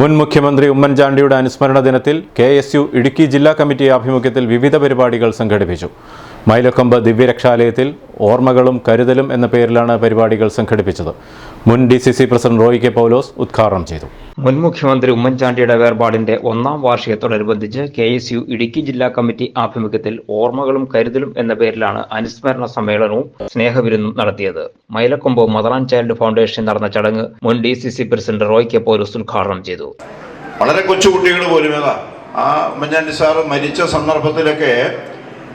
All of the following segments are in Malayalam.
മുൻ മുഖ്യമന്ത്രി ഉമ്മൻചാണ്ടിയുടെ അനുസ്മരണ ദിനത്തിൽ കെ എസ് യു ഇടുക്കി ജില്ലാ കമ്മിറ്റി ആഭിമുഖ്യത്തിൽ വിവിധ പരിപാടികൾ സംഘടിപ്പിച്ചു. മൈലക്കൊമ്പ് ദിവ്യരക്ഷാലയത്തിൽ ഓർമ്മകളും കരുതലും എന്ന പേരിലാണ് പരിപാടികൾ സംഘടിപ്പിച്ചത്. മുൻ D C C president Roy K Paulose ഉദ്ഘാടനം ചെയ്തു. മുൻ മുഖ്യമന്ത്രി ഉമ്മൻചാണ്ടിയുടെ വേർപാടിന്റെ ഒന്നാം വാർഷികത്തോടനുബന്ധിച്ച് കെ എസ് യു ഇടുക്കി ജില്ലാ കമ്മിറ്റി ആഭിമുഖ്യത്തിൽ ഓർമ്മകളും കരുതലും എന്ന പേരിലാണ് അനുസ്മരണ സമ്മേളനവും സ്നേഹവിരുന്നും നടത്തിയത്. Mylakombu mother and child foundation നടന്ന ചടങ്ങ് മുൻ D C C president Roy K Paulose ഉദ്ഘാടനം ചെയ്തു. വളരെ കൊച്ചുകുട്ടികൾ പോലും ഏതാ? ആ ഉമ്മൻചാണ്ടി സാർ മരിച്ച സന്ദർഭത്തിലൊക്കെ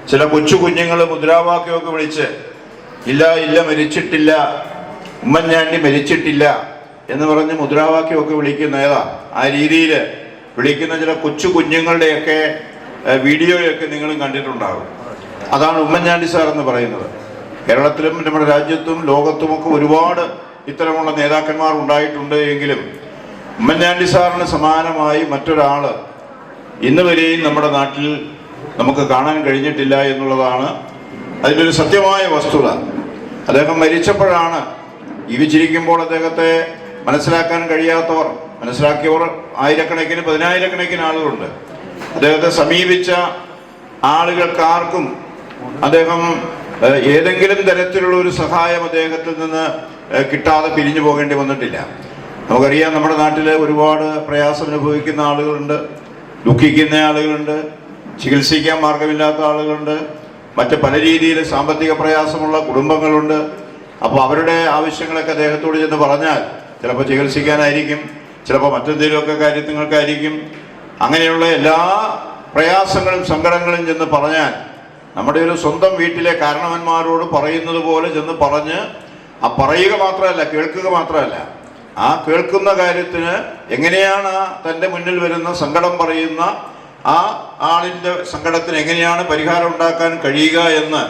ചില കൊച്ചു കുഞ്ഞുങ്ങൾ മുദ്രാവാക്യമൊക്കെ വിളിച്ച് ഇല്ല ഇല്ല മരിച്ചിട്ടില്ല. ഉമ്മൻചാണ്ടി മരിച്ചിട്ടില്ല. എന്ന് പറഞ്ഞ് മുദ്രാവാക്യമൊക്കെ വിളിക്കുന്ന ഏതാ? ആ രീതിയിൽ വിളിക്കുന്ന ചില കൊച്ചു കുഞ്ഞുങ്ങളുടെയൊക്കെ വീഡിയോയൊക്കെ നിങ്ങളും കണ്ടിട്ടുണ്ടാകും. അതാണ് ഉമ്മൻചാണ്ടി സാർ എന്ന് പറയുന്നത്. കേരളത്തിലും നമ്മുടെ രാജ്യത്തും ലോകത്തുമൊക്കെ ഒരുപാട് ഇത്തരമുള്ള നേതാക്കന്മാർ ഉണ്ടായിട്ടുണ്ട് എങ്കിലും ഉമ്മൻചാണ്ടി സാറിന് സമാനമായി മറ്റൊരാൾ ഇന്ന് വരെയും നമ്മുടെ നാട്ടിൽ നമുക്ക് കാണാൻ കഴിഞ്ഞിട്ടില്ല എന്നുള്ളതാണ് അതിന്റെ ഒരു സത്യമായ വസ്തുത. അദ്ദേഹം മരിച്ചപ്പോഴാണ് ജീവിച്ചിരിക്കുമ്പോൾ അദ്ദേഹത്തെ മനസ്സിലാക്കാൻ കഴിയാത്തവർ മനസ്സിലാക്കിയവർ ആയിരക്കണക്കിന് പതിനായിരക്കണക്കിന് ആളുകളുണ്ട്. അദ്ദേഹത്തെ സമീപിച്ച ആളുകൾക്കാർക്കും അദ്ദേഹം ഏതെങ്കിലും തരത്തിലുള്ള ഒരു സഹായം അദ്ദേഹത്തിൽ നിന്ന് കിട്ടാതെ പിരിഞ്ഞു പോകേണ്ടി വന്നിട്ടില്ല. നമുക്കറിയാം നമ്മുടെ നാട്ടിൽ ഒരുപാട് പ്രയാസം അനുഭവിക്കുന്ന ആളുകളുണ്ട് ദുഃഖിക്കുന്ന ആളുകളുണ്ട് ചികിത്സിക്കാൻ മാർഗമില്ലാത്ത ആളുകളുണ്ട്. മറ്റ് പല രീതിയിൽ സാമ്പത്തിക പ്രയാസമുള്ള കുടുംബങ്ങളുണ്ട്. അപ്പോൾ അവരുടെ ആവശ്യങ്ങളൊക്കെ അദ്ദേഹത്തോട് ചെന്ന് പറഞ്ഞാൽ ചിലപ്പോൾ ചികിത്സിക്കാനായിരിക്കും ചിലപ്പോൾ മറ്റെന്തെങ്കിലുമൊക്കെ കാര്യങ്ങൾക്കായിരിക്കും. അങ്ങനെയുള്ള എല്ലാ പ്രയാസങ്ങളും സങ്കടങ്ങളും ചെന്ന് പറഞ്ഞാൽ നമ്മുടെ ഒരു സ്വന്തം വീട്ടിലെ കാരണവന്മാരോട് പറയുന്നത് പോലെ ചെന്ന് പറഞ്ഞ് ആ പറയുക മാത്രമല്ല കേൾക്കുക മാത്രമല്ല. ആ കേൾക്കുന്ന കാര്യത്തിന് എങ്ങനെയാണ് തന്റെ മുന്നിൽ വരുന്ന സങ്കടം പറയുന്ന ആ ആളിന്റെ സങ്കടത്തിന് എങ്ങനെയാണ് പരിഹാരം ഉണ്ടാക്കാൻ കഴിയുക എന്ന്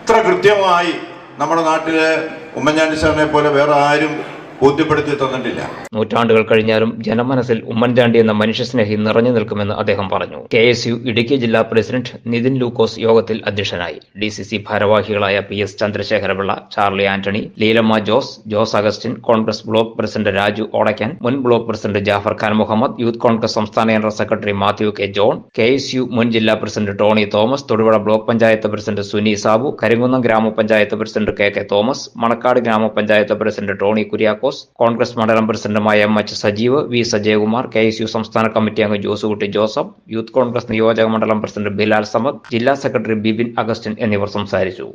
ഇത്ര കൃത്യമായി നമ്മുടെ നാട്ടിലെ ഉമ്മൻചാണ്ടി സാറിനെ പോലെ വേറെ ആരും ബോധ്യപ്പെടുത്തി തന്നിട്ടില്ല. നൂറ്റാണ്ടുകൾ കഴിഞ്ഞാലും ജനമനസ്സിൽ ഉമ്മൻചാണ്ടി എന്ന മനുഷ്യസ്നേഹി നിറഞ്ഞു നിൽക്കുമെന്ന് അദ്ദേഹം പറഞ്ഞു. കെ എസ് യു ഇടുക്കി ജില്ലാ പ്രസിഡന്റ് നിതിൻ ലൂക്കോസ് യോഗത്തിൽ അധ്യക്ഷനായി. ഡി സി സി ഭാരവാഹികളായ P S Chandrasekhara Pillai Charlie Antony Leelamma Jose Jose Augustine Congress block president Raju Odaykkan മുൻ block president Jafar Khan Muhammad youth Congress സംസ്ഥാന general secretary Mathew K John K S U മുൻ ജില്ലാ president Tony Thomas Thodupuzha block panchayat president Suni Sabu Karimkunnam ഗ്രാമപഞ്ചായത്ത് president K K Thomas Manakkad ഗ്രാമപഞ്ചായത്ത് പ്രസിഡന്റ് ടോണി കുര്യാക്കോസ് കോൺഗ്രസ് മണ്ഡലം പ്രസിഡന്റുമായ M H Sajeev V Sajayakumar K S U സംസ്ഥാന കമ്മിറ്റി അംഗം ജോസുകുട്ടി ജോസഫ് യൂത്ത് കോൺഗ്രസ് നിയോജക മണ്ഡലം പ്രസിഡന്റ് ബിലാൽ സമദ് ജില്ലാ സെക്രട്ടറി ബിബിൻ അഗസ്റ്റിൻ എന്നിവർ സംസാരിച്ചു.